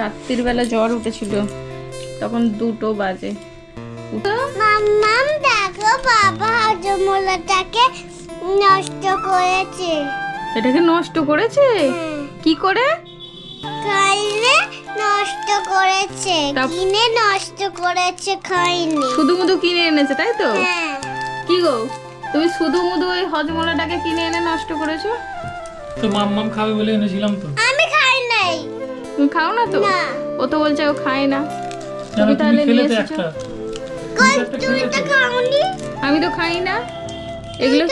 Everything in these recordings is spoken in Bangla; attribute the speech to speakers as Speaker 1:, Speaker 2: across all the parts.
Speaker 1: রাত্রির বেলা জ্বর উঠেছিল। তখন দুটো বাজে।
Speaker 2: মাম্মাম দেখো বাবা হজমলাটাকে নষ্ট করেছে।
Speaker 1: এটাকে নষ্ট করেছে? কি করে?
Speaker 2: খাইলে নষ্ট করেছে। কিনে নষ্ট করেছে খাইনি।
Speaker 1: শুধু মুধু কিনে এনেছে তাই তো?
Speaker 2: হ্যাঁ।
Speaker 1: কি গো তুমি শুধু মুধু ওই হজমলাটাকে কিনে এনে নষ্ট করেছ?
Speaker 3: তো মাম মাম খাবে বলে এনেছিলাম তো।
Speaker 1: তুমি খাও না তো? ও তো বলছে ও খায় না। তুমি তাহলে নিয়ে এসেছ? আমি তো খাই না। এগুলো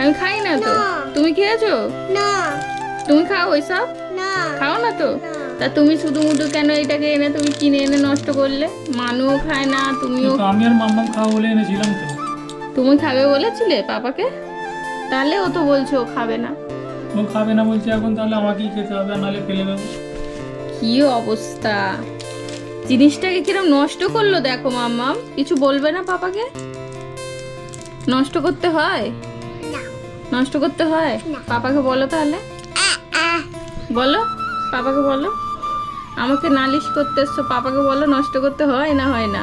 Speaker 1: আমি খাই না তো। তুমি খেয়েছো?
Speaker 2: না।
Speaker 1: তুমি খাও ওইসব?
Speaker 2: না।
Speaker 1: খাও না তো? তা তুমি শুধু মুধু কেন এটাকে এনে তুমি কিনে এনে নষ্ট করলে? মানুও খায় না তুমিও
Speaker 3: তো আমি আর মাম মাম খাব বলে এনেছিলাম তো।
Speaker 1: তুমি খাবে বলেছিলে পাপাকে? তাহলে ও তো বলছে ও খাবে না।
Speaker 3: ও খাবে না বলছে এখন তাহলে আমাকেই খেতে হবে নাহলে ফেলে দেবো।
Speaker 1: কি অবস্থা? জিনিসটাকে কিরম নষ্ট করল দেখো মাম্মাম। কিছু বলবে না পাপাকে? নষ্ট করতে হয়? নষ্ট করতে হয়? পাপাকে বলো তাহলে। বলো পাপাকে বলো। আমাকে নালিশ করতে এসছো পাপাকে বলো নষ্ট করতে হয় না হয় না?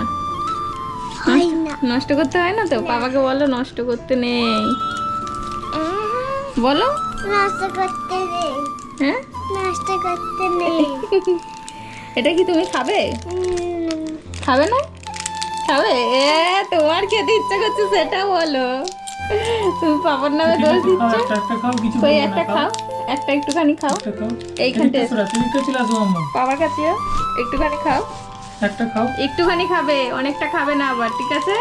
Speaker 1: নষ্ট করতে হয় না তো? পাপাকে বলো নষ্ট করতে নেই। বলো।
Speaker 2: নষ্ট করতে নেই।
Speaker 1: হ্যাঁ?
Speaker 2: নষ্ট করতে নেই।
Speaker 1: এটা কি তুমি খাবে? খাবে না? খাবে? এ তোমার খেতে ইচ্ছা করছে সেটা বলো। তুমি পাপার নামে দোষ দিচ্ছ? ওই একটা খাও একটা একটুখানি খাও। এইখানটা বাবার কাছে একটুখানি খাও।
Speaker 3: একটা খাও।
Speaker 1: একটুখানি খাবে অনেকটা খাবে না আবার ঠিক আছে?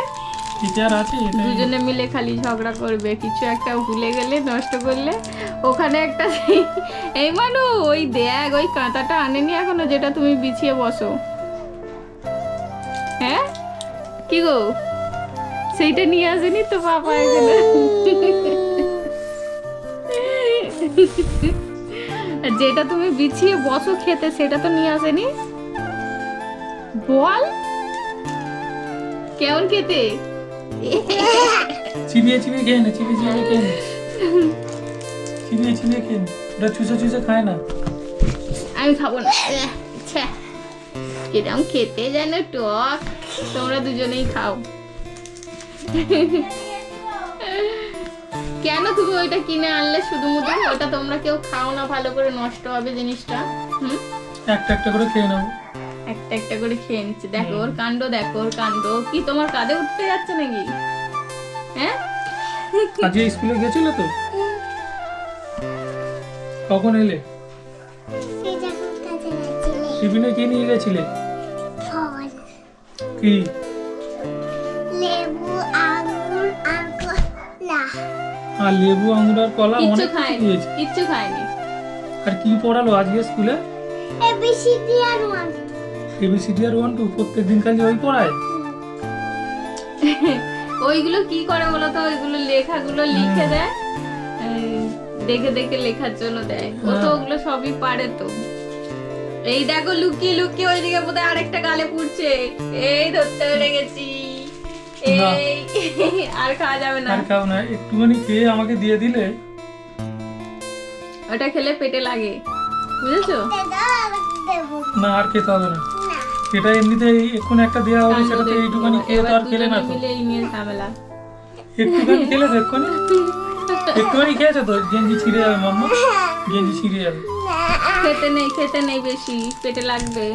Speaker 3: আছে
Speaker 1: দুজনে মিলে খালি ঝগড়া করবে। কিছু একটা ভুলে গেলে নষ্ট করলে ওখানে একটা এই মানু ওই দেখ ওই কাঁথাটা আনেনি এখনও যেটা তুমি বিছিয়ে বসো। হ্যাঁ? কি গো? সেইটা নিয়ে আসেনি তো পাপা এখানে? যেটা তুমি বিছিয়ে বসো খেতে সেটা তো নিয়ে আসেনি? বল। কেমন খেতে?
Speaker 3: চিবিয়ে চিবিয়ে খেয়ে নে চিবিয়ে চিবিয়ে খেয়ে নে। চিবিয়ে চিবিয়ে খেয়ে নে। ওটা চুষে চুষে খায় না।
Speaker 1: আমি খাব না। কিরম খেতে যেন টক তোমরা দুজনেই খাও। কেন তুমি ওইটা কিনে আনলে শুধু মুধু ওটা তোমরা কেউ খাও না ভালো করে নষ্ট হবে জিনিসটা। হুম?
Speaker 3: একটা একটা করে খেয়ে নেব।
Speaker 1: একটা একটা করে খেয়ে নিচ্ছে। দেখো ওর কাণ্ড দেখো ওর কাণ্ড। কি তোমার কাঁধে উঠতে যাচ্ছে নাকি? হ্যাঁ?
Speaker 3: আজকে স্কুলে গেছিলে তো? কখন এলে? টিফিনে কি নিয়ে গেছিলে? কি?
Speaker 2: লেবু আঙুর আর কলা
Speaker 3: আর লেবু আঙুর আর কলা অনেক কিছু
Speaker 1: খায়নি। কিচ্ছু খায়নি।
Speaker 3: আর কি পড়ালো আজকে স্কুলে?
Speaker 2: এবিসিডি আর ওয়ান।
Speaker 3: এবিসিডি আর ওয়ান টু প্রত্যেক দিন খালি ওই পড়ায়?
Speaker 1: ওইগুলো কি করে বলতো? ওইগুলো লেখাগুলো লিখে দেয়। এই, দেখে দেখে লেখার জন্য দেয়। ও তো
Speaker 3: হ্যাঁ।
Speaker 1: ওগুলো সবই পারে তো। এই দেখো লুকিয়ে লুকিয়ে ওইদিকে বোধহয় আরেকটা গালে পুড়ছে। এই ধরতে পেরে গেছি। এই আর খাওয়া যাবে না।
Speaker 3: আর খাও না। একটুখানি খেয়ে আমাকে দিয়ে দিলে।
Speaker 1: ওটা খেলে পেটে লাগে। বুঝেছ?
Speaker 2: দেবো।
Speaker 3: না আর খেতে হবে না। সেটা এমনিতে এক্ষুনি একটা দেওয়া হবে
Speaker 1: কাণ্ড
Speaker 3: সেটা তো
Speaker 1: দেখো।
Speaker 3: এইটুখানি খেয়ে তো আর খেলে না তো। একটুখানি খেলে তো এক্ষুনি। একটুখানি খেয়েছে তো গেঞ্জি ছিঁড়ে যাবে মাম্মা। গেঞ্জি ছিঁড়ে যাবে।
Speaker 1: খেতে নেই খেতে নেই বেশি পেটে লাগবে।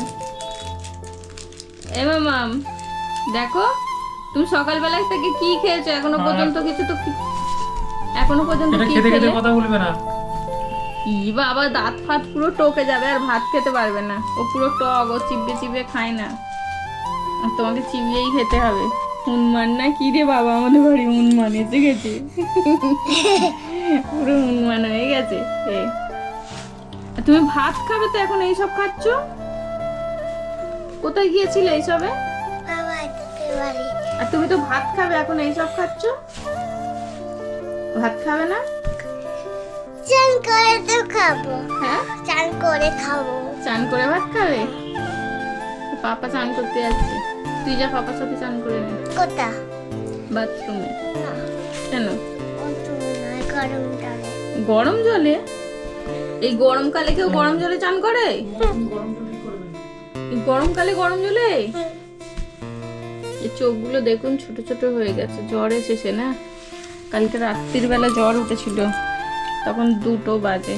Speaker 1: এ মাম দেখো তুমি সকালবেলা থেকে কি খেয়েছো?
Speaker 3: এখনও
Speaker 1: পর্যন্ত কিছু তো এখনও পর্যন্ত কি
Speaker 3: খেতে খেতে কথা বলবে না।
Speaker 1: কি বাবা দাঁত ফাত পুরো টকে যাবে আর ভাত খেতে পারবে না। ও পুরো টক ও চিবিয়ে চিবিয়ে খায় না। আর তোমাকে চিবিয়েই খেতে হবে। উন্মান না? কি রে বাবা আমাদের বাড়ি উন্মান এসে গেছে। পুরো উন্মান হয়ে গেছে। তুমি ভাত খাবে তো এখন এইসব খাচ্ছ? কোথায় গিয়েছিলে এইসবে
Speaker 2: আজকে বাড়ি।
Speaker 1: আর তুমি তো ভাত খাবে এখন এইসব খাচ্ছ? ভাত খাবে না?
Speaker 2: চান করে তো খাব।
Speaker 1: হ্যাঁ?
Speaker 2: চান করে খাব।
Speaker 1: চান করে ভাত খাবে? পাপা চান করতে যাচ্ছে। তুই যা পাপার সাথে চান করে নে।
Speaker 2: কোথা?
Speaker 1: বাথরুমে। কেন?
Speaker 2: গরম জলে।
Speaker 1: গরম জলে? এই গরমকালে কেউ গরম জলে চান করে? গরমকালে গরম জলে? এই চোখগুলো দেখুন ছোট ছোট হয়ে গেছে। জ্বর এসেছে না? কালকে রাত্রির বেলা জ্বর উঠেছিল। তখন দুটো বাজে।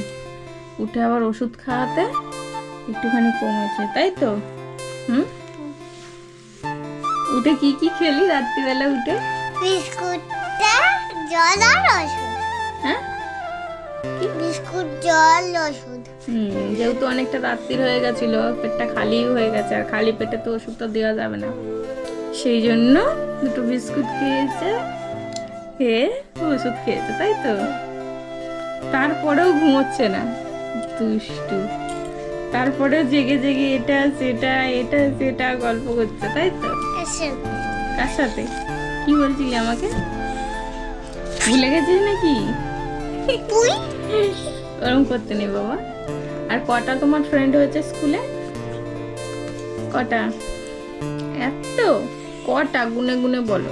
Speaker 1: উঠে আবার ওষুধ খাওয়াতে একটুখানি কমেছে তাই তো? হুম? উঠে কি কি খেলি রাত্রিবেলা উঠে?
Speaker 2: বিস্কুটটা জল আর ওষুধ।
Speaker 1: হ্যাঁ?
Speaker 2: বিস্কুট জল ওষুধ।
Speaker 1: হুম যেহেতু অনেকটা রাত্রির হয়ে গেছিল পেটটা খালি হয়ে গেছে আর খালি পেটে তো ওষুধ তো দেওয়া যাবে না। সেই জন্য দুটো বিস্কুট খেয়েছে খেয়ে ওষুধ খেয়েছে তাই তো? তারপরেও ঘুমোচ্ছে না। দুষ্টু। তারপরেও জেগে জেগে এটা সেটা এটা সেটা গল্প করছে তাই তো? কার সাথে? কি বলছিলি আমাকে? ভুলে গেছিস নাকি? ওরম করতে নেই বাবা। আর কটা তোমার ফ্রেন্ড হয়েছে স্কুলে কটা? এত? কটা? গুনে গুনে বলো।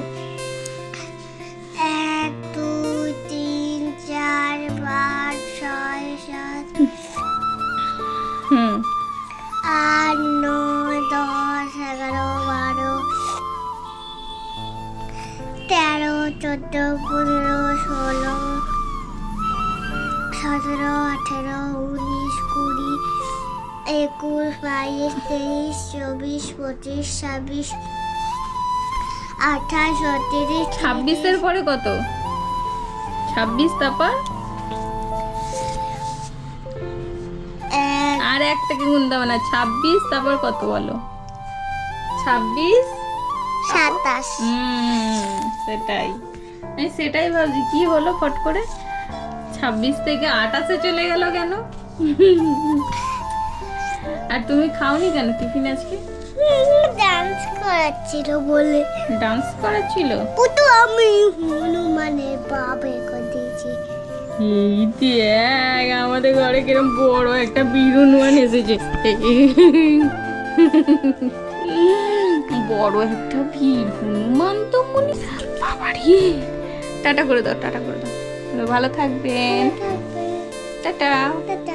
Speaker 2: তেরো চোদ্দ পনেরো ষোলো সতেরো আঠেরো উনিশ কুড়ি একুশ বাইশ তেইশ চব্বিশ পঁচিশ ছাব্বিশ আঠাশ উনত্রিশ
Speaker 1: ছাব্বিশের পরে কত? ছাব্বিশ তারপর? আর এক থেকে গুনতে হবে না? ছাব্বিশ তারপর কত বলো? ছাব্বিশ হুম সেটাই। আমি সেটাই ভাবছি কি হলো ফট করে? ছাব্বিশ থেকে আটাশে চলে গেল কেন? আর তুমি খাওনি কেন টিফিন আজকে?
Speaker 2: ডান্স করাচ্ছিল বলে।
Speaker 1: ডান্স করাচ্ছিল?
Speaker 2: পুতু আমি হনুমানের বাবা করে দিয়েছি।
Speaker 1: এই দেখ আমাদের ঘরে কিরম বড় একটা বিরুনওয়ান এসেছে। বড় একটা ভিড় হনুমান তো মনে। বাবারি। টাটা করে দাও টাটা করে দাও। ভালো থাকবেন। টাটা।
Speaker 2: টাটা।